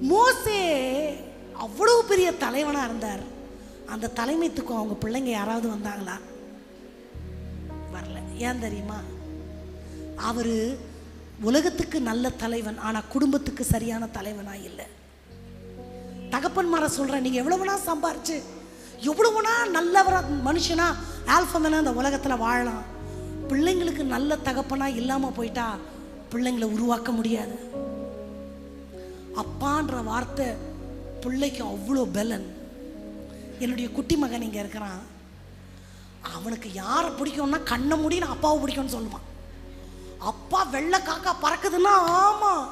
மோசே அவ்வளவு பெரிய தலைவனாக இருந்தார். அந்த தலைமைத்துக்கும் அவங்க பிள்ளைங்க யாராவது வந்தாங்களா? வரல. ஏன் தெரியுமா? அவர் உலகத்துக்கு நல்ல தலைவன் ஆனால் குடும்பத்துக்கு சரியான தலைவனா இல்லை. தகப்பன்மார சொல்கிறேன் நீங்கள் எவ்வளவுனா சம்பாரிச்சு எவ்வளவுனா நல்லவராக மனுஷனா ஆல்ஃபமனா இந்த உலகத்தில் வாழலாம். பிள்ளைங்களுக்கு நல்ல தகப்பனா இல்லாமல் போயிட்டா பிள்ளைங்களை உருவாக்க முடியாது. அப்பான்ற வார்த்தை பிள்ளைக்கு அவ்வளோ பலன் என்னுடைய குட்டி மகன் இங்கே இருக்கிறான். அவனுக்கு யாரை பிடிக்கும்னா கண்ணை மூடி நான் அப்பாவை பிடிக்கும்னு சொல்லுவான். அப்பா வெள்ளை காக்கா பறக்குதுன்னா ஆமாம்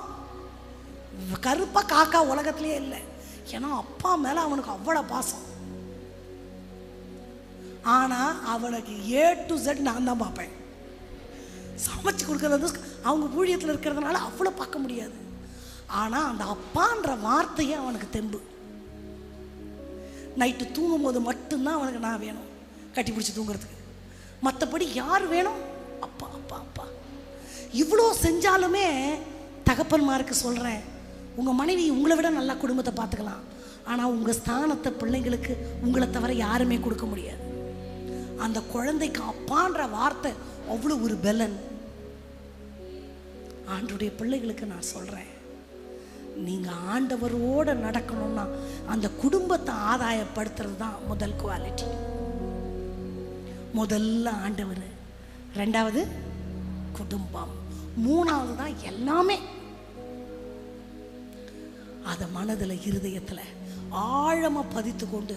கருப்பா காக்கா உலகத்திலே இல்லை. ஏன்னா அப்பா மேலே அவனுக்கு அவ்வளோ பாசம். ஆனால் அவனுக்கு ஏ டு செட் நான் தான் பார்ப்பேன். சமைச்சு கொடுக்கறது அவங்க ஊழியத்தில் இருக்கிறதுனால அவ்வளோ பார்க்க முடியாது. ஆனால் அந்த அப்பான்ற வார்த்தையே அவனுக்கு தெம்பு. நைட்டு தூங்கும் போது மட்டும்தான் அவனுக்கு நான் வேணும் கட்டி பிடிச்சி தூங்குறதுக்கு. மற்றபடி யார் வேணும்? அப்பா அப்பா அப்பா. இவ்வளோ செஞ்சாலுமே தகப்பன்மாருக்கு சொல்கிறேன் உங்கள் மனைவி உங்களை விட நல்லா குடும்பத்தை பார்த்துக்கலாம். ஆனால் உங்கள் ஸ்தானத்தை பிள்ளைங்களுக்கு உங்களை தவிர யாருமே கொடுக்க முடியாது. அந்த குழந்தைக்கு அப்பான்ற வார்த்தை அவ்வளோ ஒரு பலன் ஆண்டுடைய பிள்ளைகளுக்கு நான் சொல்கிறேன் நீங்கள் ஆண்டவரோடு நடக்கணும்னா அந்த குடும்பத்தை ஆதாயப்படுத்துறது தான் முதல் குவாலிட்டி முதல்ல ஆண்டவர் ரெண்டாவது குடும்பம் மூணாவது தான் எல்லாமே. அதை மனதில் இருதயத்தில் ஆழமாக பதித்து கொண்டு